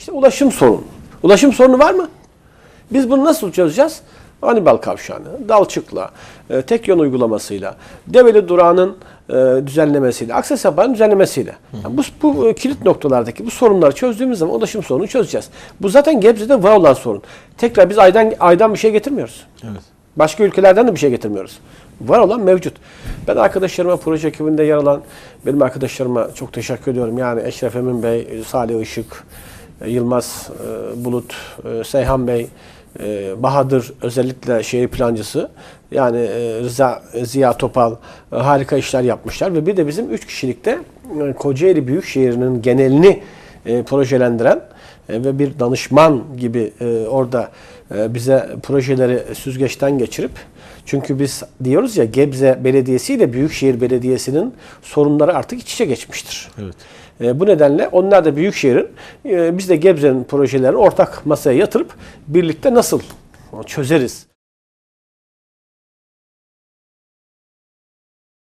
İşte ulaşım sorunu. Ulaşım sorunu var mı? Biz bunu nasıl çözeceğiz? Anibal Kavşağı'nı, Dalçık'la, e, tek yön uygulamasıyla, Develi Durağı'nın e, düzenlemesiyle, Aksesapar'ın düzenlemesiyle. Yani bu, bu e, kilit noktalardaki bu sorunları çözdüğümüz zaman ulaşım sorununu çözeceğiz. Bu zaten Gebze'de var olan sorun. Tekrar biz aydan aydan bir şey getirmiyoruz. Evet. Başka ülkelerden de bir şey getirmiyoruz. Var olan mevcut. Ben arkadaşlarıma, proje ekibinde yer alan benim arkadaşlarıma çok teşekkür ediyorum. Yani Eşref Emin Bey, Salih Işık, Yılmaz e, Bulut, e, Seyhan Bey, e, Bahadır özellikle şehir plancısı. Yani Rıza Ziya Topal harika işler yapmışlar ve bir de bizim üç kişilikte e, Kocaeli Büyükşehir'in genelini e, projelendiren e, ve bir danışman gibi e, orada e, bize projeleri süzgeçten geçirip çünkü biz diyoruz ya Gebze Belediyesi ile Büyükşehir Belediyesi'nin sorunları artık iç içe geçmiştir. Evet. E, bu nedenle onlar da Büyükşehir'in e, biz de Gebze'nin projelerini ortak masaya yatırıp birlikte nasıl çözeriz